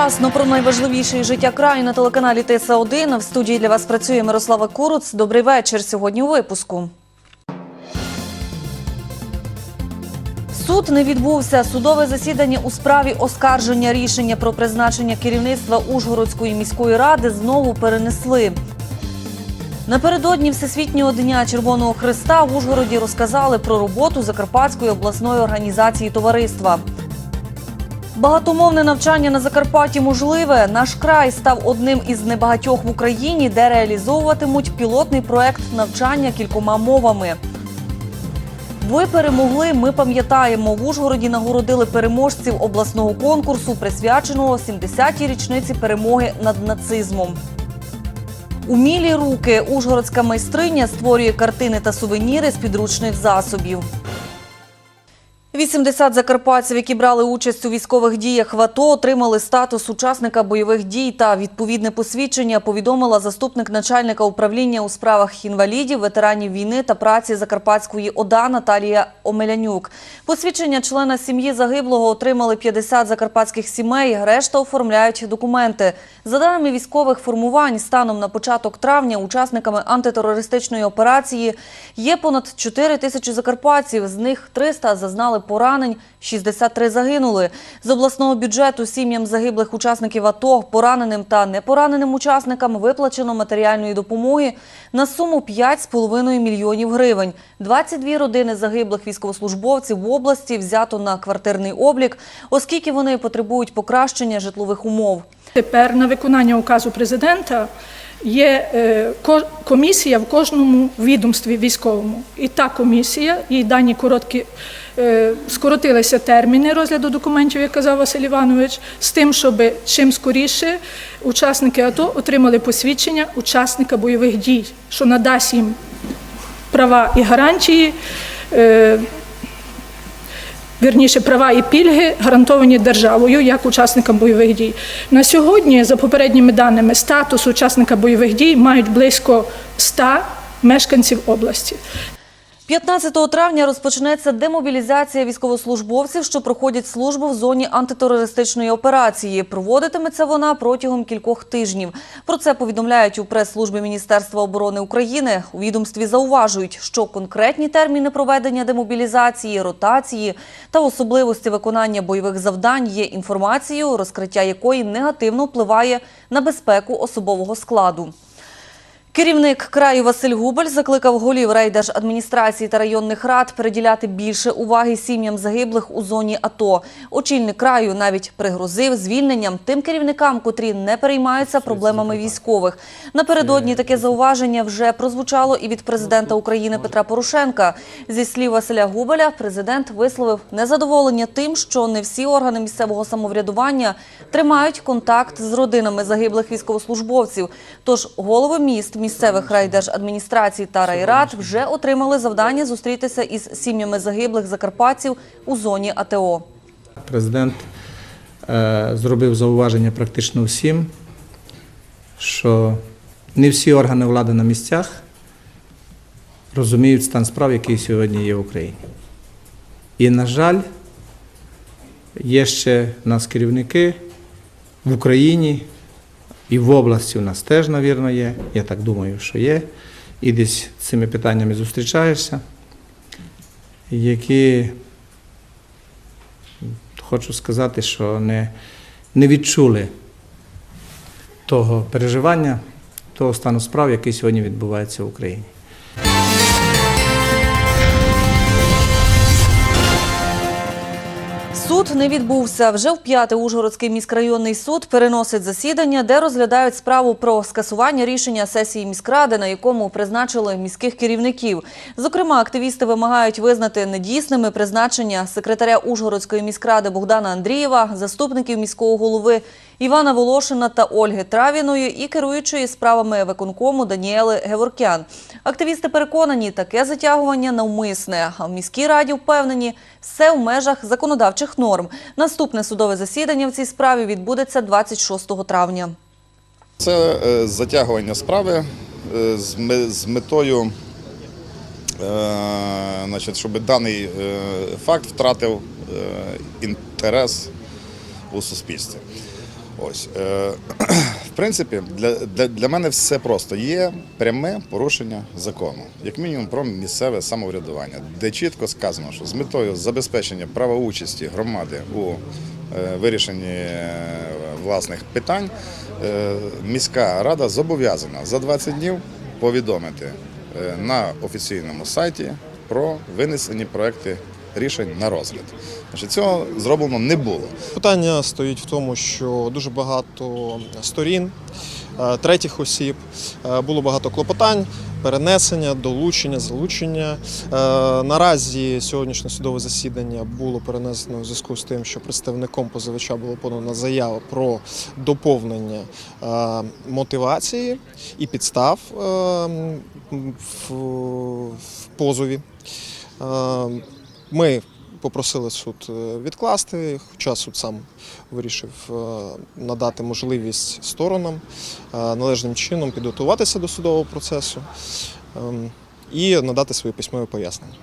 Вчасно про найважливіше життя краю на телеканалі тса 1 В студії для вас працює Мирослава Куруц. Добрий вечір. Сьогодні у випуску. Суд не відбувся. Судове засідання у справі оскарження рішення про призначення керівництва Ужгородської міської ради знову перенесли. Напередодні Всесвітнього дня Червоного Христа в Ужгороді розказали про роботу Закарпатської обласної організації товариства. Багатомовне навчання на Закарпатті можливе. Наш край став одним із небагатьох в Україні, де реалізовуватимуть пілотний проект навчання кількома мовами. Ви перемогли. Ми пам'ятаємо. В Ужгороді нагородили переможців обласного конкурсу, присвяченого 70-й річниці перемоги над нацизмом. Умілі руки Ужгородська майстриня створює картини та сувеніри з підручних засобів. 80 закарпатців, які брали участь у військових діях в АТО, отримали статус учасника бойових дій та відповідне посвідчення, повідомила заступник начальника управління у справах інвалідів, ветеранів війни та праці Закарпатської ОДА Наталія Омелянюк. Посвідчення члена сім'ї загиблого отримали 50 закарпатських сімей, решта оформляють документи. За даними військових формувань, станом на початок травня учасниками антитерористичної операції є понад 4 тисячі закарпатців, з них 300 зазнали поранень, 63 загинули. З обласного бюджету сім'ям загиблих учасників АТО, пораненим та непораненим учасникам виплачено матеріальної допомоги на суму 5,5 мільйонів гривень. 22 родини загиблих військовослужбовців в області взято на квартирний облік, оскільки вони потребують покращення житлових умов. Тепер на виконання указу президента є е, комісія в кожному відомстві військовому. І та комісія, їй дані короткі скоротилися терміни розгляду документів, як казав Василь Іванович, з тим, щоб чим скоріше учасники АТО отримали посвідчення учасника бойових дій, що надасть їм права і гарантії. е, Вірніше, права і пільги гарантовані державою як учасникам бойових дій. На сьогодні, за попередніми даними, статус учасника бойових дій мають близько 100 мешканців області. 15 травня розпочнеться демобілізація військовослужбовців, що проходять службу в зоні антитерористичної операції. Проводитиметься вона протягом кількох тижнів. Про це повідомляють у прес-службі Міністерства оборони України. У відомстві зауважують, що конкретні терміни проведення демобілізації, ротації та особливості виконання бойових завдань є інформацією, розкриття якої негативно впливає на безпеку особового складу. Керівник краю Василь Губель закликав голів райдержадміністрації та районних рад приділяти більше уваги сім'ям загиблих у зоні АТО. Очільник краю навіть пригрозив звільненням тим керівникам, котрі не переймаються проблемами військових. Напередодні таке зауваження вже прозвучало і від президента України Петра Порошенка. Зі слів Василя Губеля, президент висловив незадоволення тим, що не всі органи місцевого самоврядування тримають контакт з родинами загиблих військовослужбовців. Тож голови міст місцевих райдержадміністрацій та райрад вже отримали завдання зустрітися із сім'ями загиблих закарпатців у зоні АТО. Президент е, зробив зауваження практично всім, що не всі органи влади на місцях розуміють стан справ, який сьогодні є в Україні. І, на жаль, є ще нас керівники в Україні і в області у нас теж, навірно, є. Я так думаю, що є. І десь з цими питаннями зустрічаєшся, які хочу сказати, що не, не відчули того переживання, того стану справ, який сьогодні відбувається в Україні. Суд не відбувся. Вже вп'яте Ужгородський міськрайонний суд переносить засідання, де розглядають справу про скасування рішення сесії міськради, на якому призначили міських керівників. Зокрема, активісти вимагають визнати недійсними призначення секретаря Ужгородської міськради Богдана Андрієва, заступників міського голови Івана Волошина та Ольги Травіної і керуючої справами виконкому Даніели Геворкян. Активісти переконані, таке затягування навмисне. А в міській раді впевнені, все в межах законодавчих норм. Наступне судове засідання в цій справі відбудеться 26 травня. Це е, затягування справи е, з ме- з метою, е, значить, щоб даний факт втратив інтерес у суспільстві. Ось е, в принципі, для, для, для мене все просто. Є пряме порушення закону, як мінімум про місцеве самоврядування, де чітко сказано, що з метою забезпечення права участі громади у е, вирішенні е, власних питань е, міська рада зобов'язана за 20 днів повідомити е, на офіційному сайті про винесені проекти рішень на розгляд. Значить, цього зроблено не було. Питання стоїть в тому, що дуже багато сторін, е, третіх осіб, е, було багато клопотань, перенесення, долучення, залучення. Е, Наразі сьогоднішнє судове засідання було перенесено у зв'язку з тим, що представником позивача було подано заяву про доповнення мотивації і підстав в, в позові. Ми попросили суд е, відкласти, хоча суд сам вирішив е, надати можливість сторонам е, належним чином підготуватися до судового процесу ем, і надати свої письмові пояснення.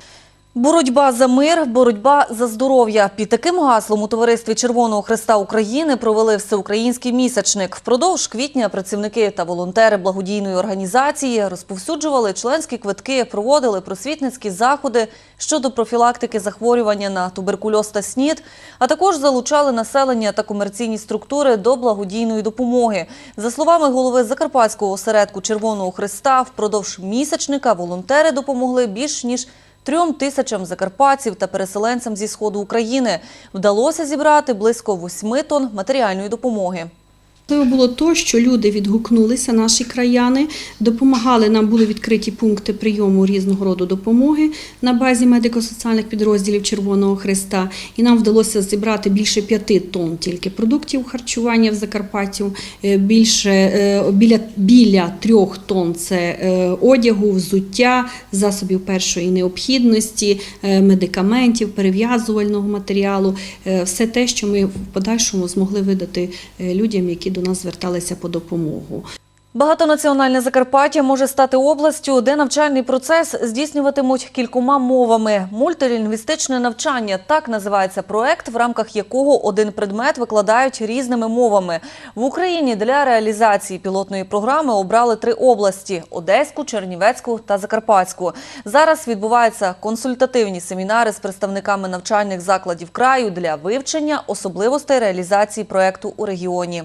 Боротьба за мир, боротьба за здоров'я. Під таким гаслом у товаристві Червоного Христа України провели всеукраїнський місячник. Впродовж квітня працівники та волонтери благодійної організації розповсюджували членські квитки, проводили просвітницькі заходи щодо профілактики захворювання на туберкульоз та СНІД, а також залучали населення та комерційні структури до благодійної допомоги. За словами голови Закарпатського осередку Червоного Христа, впродовж місячника волонтери допомогли більш ніж Трьом тисячам закарпатців та переселенцям зі сходу України вдалося зібрати близько 8 тонн матеріальної допомоги. Важливо було то, що люди відгукнулися, наші краяни, допомагали нам, були відкриті пункти прийому різного роду допомоги на базі медико-соціальних підрозділів Червоного Христа. І нам вдалося зібрати більше п'яти тонн тільки продуктів харчування в Закарпатті, е, більше е, біля, біля трьох тонн це е, одягу, взуття, засобів першої необхідності, медикаментів, перев'язувального матеріалу, все те, що ми в подальшому змогли видати людям, які до нас зверталися по допомогу. Багатонаціональне Закарпаття може стати областю, де навчальний процес здійснюватимуть кількома мовами. Мультилінгвістичне навчання – так називається проект, в рамках якого один предмет викладають різними мовами. В Україні для реалізації пілотної програми обрали три області – Одеську, Чернівецьку та Закарпатську. Зараз відбуваються консультативні семінари з представниками навчальних закладів краю для вивчення особливостей реалізації проекту у регіоні.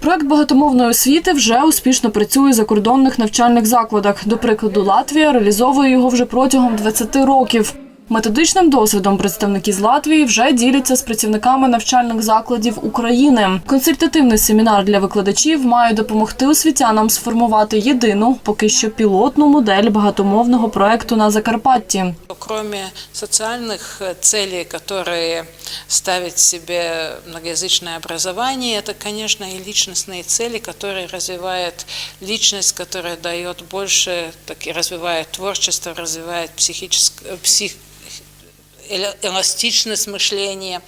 Проект багатомовної освіти вже успішно працює у закордонних навчальних закладах. До прикладу, Латвія реалізовує його вже протягом 20 років. Методичним досвідом представники з Латвії вже діляться з працівниками навчальних закладів України. Консультативний семінар для викладачів має допомогти освітянам сформувати єдину, поки що пілотну модель багатомовного проекту на Закарпатті. Кроме социальных э, целей, которые ставит себе многоязычное образование, это, конечно, и личностные цели, которые развивают личность, которая дает больше, так и развивает творчество, развивает психическое, псих, эля- эластичность мышления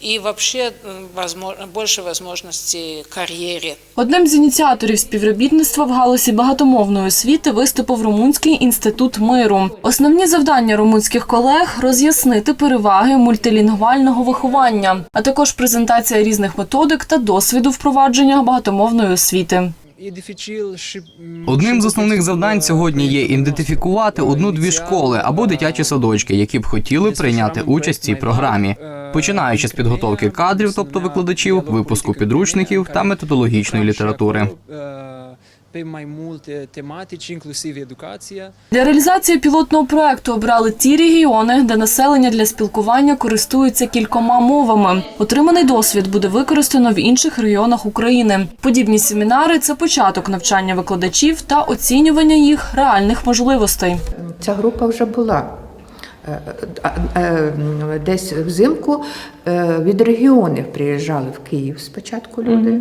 и вообще м, возможно, больше возможностей карьере. Одним з ініціаторів співробітництва в галузі багатомовної освіти виступив Румунський інститут миру. Основні завдання румунських колег роз'яснити переваги мультилінгвального виховання, а також презентація різних методик та досвіду впровадження багатомовної освіти. Одним з основних завдань сьогодні є ідентифікувати одну-дві школи або дитячі садочки, які б хотіли прийняти участь в цій програмі, починаючи з підготовки кадрів, тобто викладачів, випуску підручників та методологічної літератури. Pe mai multe tematici, inclusiv educația. Для реалізації пілотного проекту обрали ті регіони, де населення для спілкування користується кількома мовами. Отриманий досвід буде використано в інших регіонах України. Подібні семінари це початок навчання викладачів та оцінювання їх реальних можливостей. Ця група вже була. Е, е, Десь взимку е, від регіонів приїжджали в Київ спочатку люди.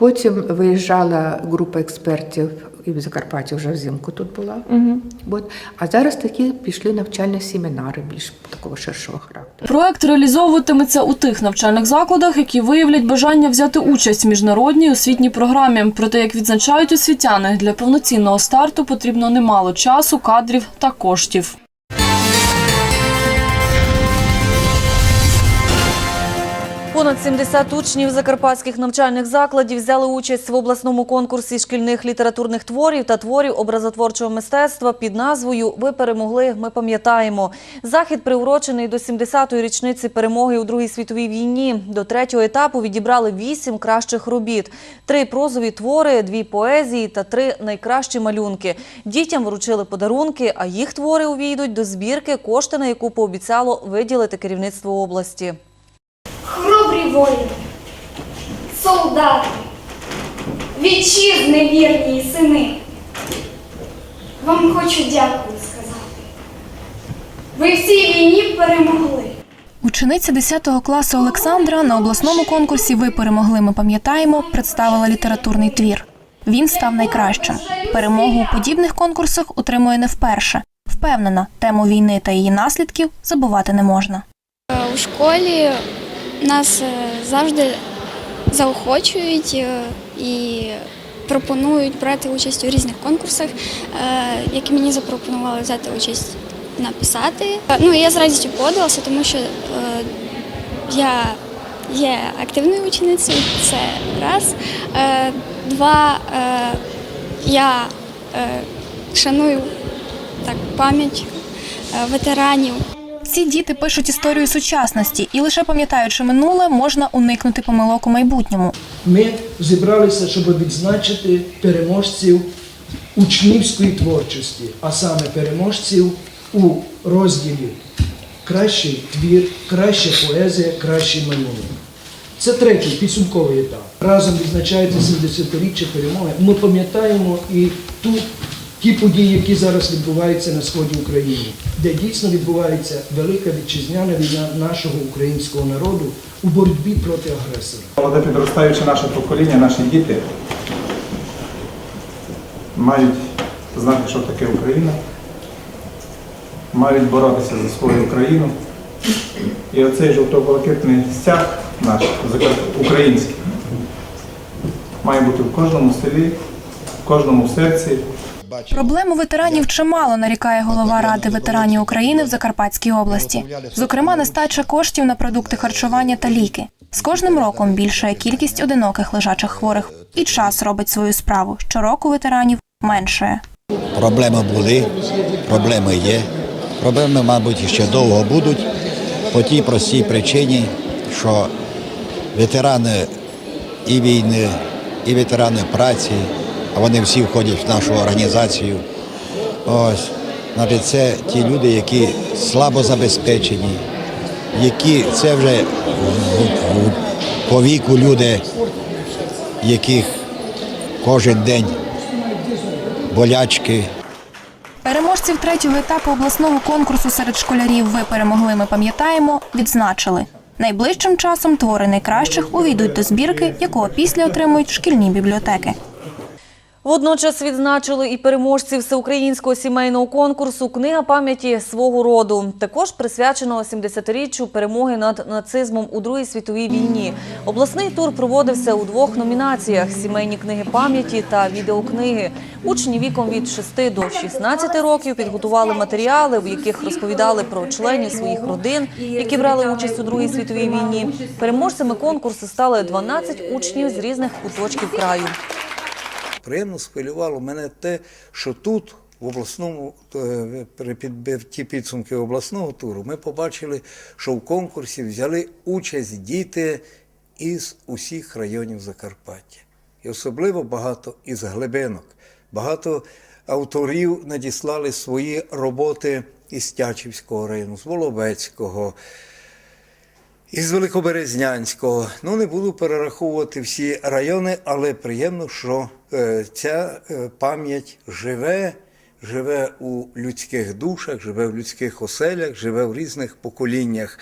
Потім виїжджала група експертів і в Закарпатті вже взимку тут була. От. А зараз такі пішли навчальні семінари більш такого ширшого характеру. Проект реалізовуватиметься у тих навчальних закладах, які виявлять бажання взяти участь в міжнародній освітній програмі. Проте, як відзначають освітяни, для повноцінного старту потрібно немало часу, кадрів та коштів. Понад 70 учнів закарпатських навчальних закладів взяли участь в обласному конкурсі шкільних літературних творів та творів образотворчого мистецтва під назвою Ви перемогли, ми пам'ятаємо. Захід приурочений до 70-ї річниці перемоги у Другій світовій війні. До третього етапу відібрали вісім кращих робіт: три прозові твори, дві поезії та три найкращі малюнки. Дітям вручили подарунки, а їх твори увійдуть до збірки, кошти на яку пообіцяло виділити керівництво області. Воїни, солдати, вітчизни вірні і сини. Вам хочу дякую сказати. Ви в цій війні перемогли. Учениця 10 класу Олександра на обласному конкурсі Ви перемогли. Ми пам'ятаємо представила літературний твір. Він став найкращим. Перемогу у подібних конкурсах отримує не вперше. Впевнена, тему війни та її наслідків забувати не можна. У школі нас е, завжди заохочують е, і пропонують брати участь у різних конкурсах, е, які мені запропонували взяти участь написати. Ну, я з радістю погодилася, тому що я є активною ученицею, це раз. Два, я шаную так, пам'ять ветеранів. Ці діти пишуть історію сучасності, і лише пам'ятаючи минуле, можна уникнути помилок у майбутньому. Ми зібралися, щоб відзначити переможців учнівської творчості, а саме переможців у розділі Кращий твір, краща поезія, кращий малюнок. Це третій підсумковий етап. Разом відзначається 70-річчя перемоги. Ми пам'ятаємо і ту, ті події, які зараз відбуваються на сході України, де дійсно відбувається велика вітчизняна війна нашого українського народу у боротьбі проти агресора. Молоде підростаюче наше покоління, наші діти мають знати, що таке Україна, мають боротися за свою Україну. І оцей жовто-блакитний стяг наш, український, має бути в кожному селі, в кожному серці. Проблем у ветеранів чимало, нарікає голова Ради ветеранів України в Закарпатській області. Зокрема, нестача коштів на продукти харчування та ліки. З кожним роком більшає кількість одиноких лежачих хворих. І час робить свою справу. Щороку ветеранів меншає. Проблеми були, проблеми є. Проблеми, мабуть, ще довго будуть по тій простій причині, що ветерани і війни, і ветерани праці, а вони всі входять в нашу організацію. Ось, значить, це ті люди, які слабо забезпечені, які це вже по віку люди, яких кожен день болячки. Переможців третього етапу обласного конкурсу серед школярів Ви перемогли. Ми пам'ятаємо. Відзначили. Найближчим часом твори найкращих увійдуть до збірки, якого після отримують шкільні бібліотеки. Водночас відзначили і переможців всеукраїнського сімейного конкурсу Книга пам'яті свого роду. Також присвяченого 70-річчю перемоги над нацизмом у Другій світовій війні. Обласний тур проводився у двох номінаціях: сімейні книги пам'яті та відеокниги. Учні віком від 6 до 16 років підготували матеріали, в яких розповідали про членів своїх родин, які брали участь у Другій світовій війні. Переможцями конкурсу стали 12 учнів з різних куточків краю. Приємно схвилювало мене те, що тут, в обласному, е, при підбитті підсумки обласного туру, ми побачили, що в конкурсі взяли участь діти із усіх районів Закарпаття. І особливо багато із глибинок. Багато авторів надіслали свої роботи із Тячівського району, з Воловецького, із Великоберезнянського. Ну, не буду перераховувати всі райони, але приємно, що е, ця е, пам'ять живе, живе у людських душах, живе в людських оселях, живе в різних поколіннях.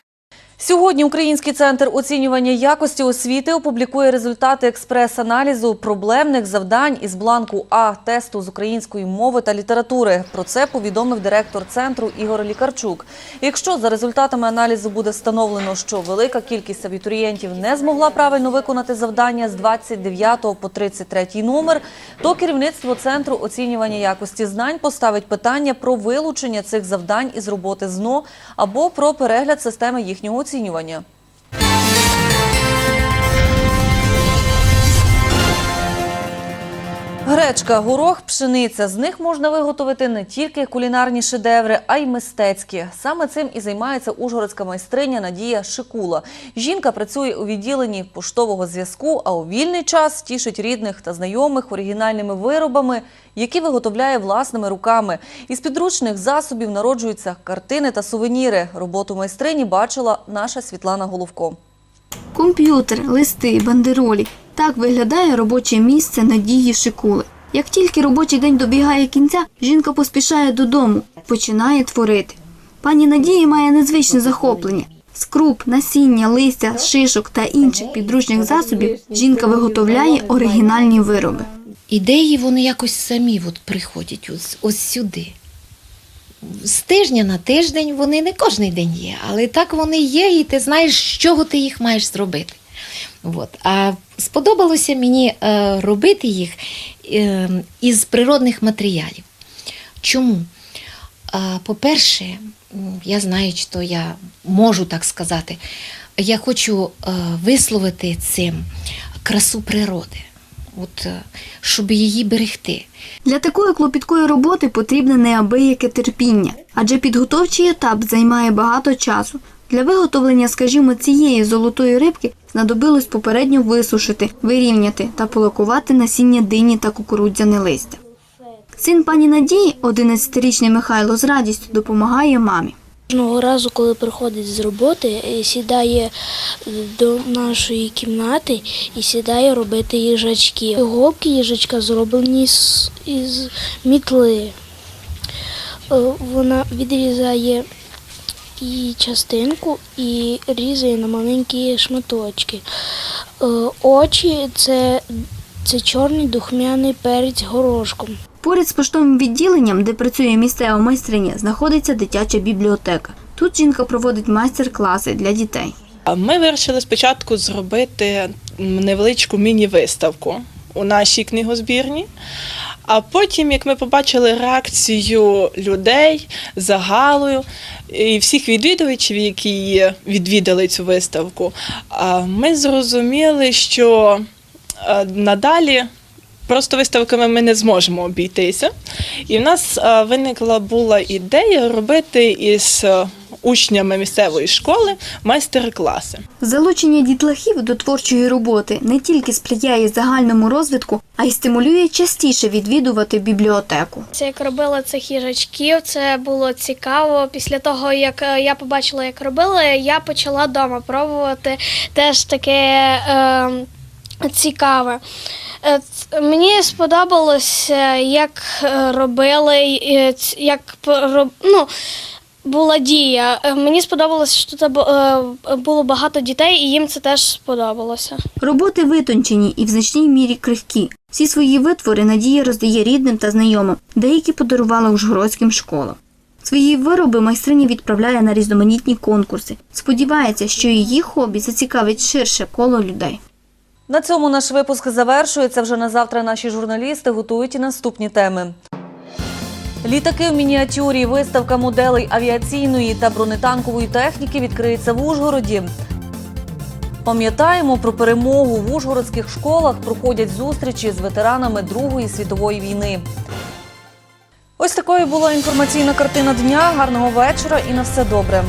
Сьогодні Український центр оцінювання якості освіти опублікує результати експрес-аналізу проблемних завдань із бланку А тесту з української мови та літератури. Про це повідомив директор центру Ігор Лікарчук. Якщо за результатами аналізу буде встановлено, що велика кількість абітурієнтів не змогла правильно виконати завдання з 29 по 33 номер, то керівництво центру оцінювання якості знань поставить питання про вилучення цих завдань із роботи ЗНО або про перегляд системи їхнього оцінювання. Гречка, горох, пшениця. З них можна виготовити не тільки кулінарні шедеври, а й мистецькі. Саме цим і займається ужгородська майстриня Надія Шикула. Жінка працює у відділенні поштового зв'язку, а у вільний час тішить рідних та знайомих оригінальними виробами, які виготовляє власними руками. Із підручних засобів народжуються картини та сувеніри. Роботу майстрині бачила наша Світлана Головко. Комп'ютер, листи, бандеролі. Так виглядає робоче місце Надії Шикули. Як тільки робочий день добігає кінця, жінка поспішає додому, починає творити. Пані Надія має незвичне захоплення. З круп, насіння, листя, шишок та інших підручних засобів жінка виготовляє оригінальні вироби. Ідеї вони якось самі от приходять ось, ось сюди. З тижня на тиждень вони не кожен день є, але так вони є, і ти знаєш, з чого ти їх маєш зробити. От. А сподобалося мені е, робити їх е, із природних матеріалів. Чому? А, По-перше, я знаю, що я можу так сказати. Я хочу е, висловити цим красу природи, от, е, щоб її берегти. Для такої клопіткої роботи потрібне неабияке терпіння, адже підготовчий етап займає багато часу. Для виготовлення, скажімо, цієї золотої рибки знадобилось попередньо висушити, вирівняти та полакувати насіння дині та кукурудзяне листя. Син пані Надії, 11-річний Михайло, з радістю допомагає мамі. Кожного разу, коли приходить з роботи, е, сідає до нашої кімнати і сідає робити їжачки. Голки їжачка зроблені з, із мітли. Е, Вона відрізає і частинку і різає на маленькі шматочки. Е, Очі це, це чорний духмяний перець горошком. Поряд з поштовим відділенням, де працює місцева майстриня, знаходиться дитяча бібліотека. Тут жінка проводить майстер-класи для дітей. Ми вирішили спочатку зробити невеличку міні-виставку у нашій книгозбірні. А потім, як ми побачили реакцію людей, загалу і всіх відвідувачів, які відвідали цю виставку, ми зрозуміли, що надалі просто виставками ми не зможемо обійтися. І в нас виникла була ідея робити із учнями місцевої школи майстер-класи. Залучення дітлахів до творчої роботи не тільки сприяє загальному розвитку, а й стимулює частіше відвідувати бібліотеку. Це як робила цих їжачків, це було цікаво. Після того, як е, я побачила, як робили, я почала вдома пробувати теж таке е, цікаве. Е, Мені сподобалось, е, як е, робили, е, як ну, була дія. Мені сподобалось, що тут е, було багато дітей, і їм це теж сподобалося. Роботи витончені і в значній мірі крихкі. Всі свої витвори Надія роздає рідним та знайомим, деякі подарувала ужгородським школам. Свої вироби майстриня відправляє на різноманітні конкурси. Сподівається, що її хобі зацікавить ширше коло людей. На цьому наш випуск завершується. Вже на завтра наші журналісти готують і наступні теми. Літаки в мініатюрі, виставка моделей авіаційної та бронетанкової техніки відкриється в Ужгороді. Пам'ятаємо про перемогу в ужгородських школах. Проходять зустрічі з ветеранами Другої світової війни. Ось такою була інформаційна картина дня. Гарного вечора і на все добре.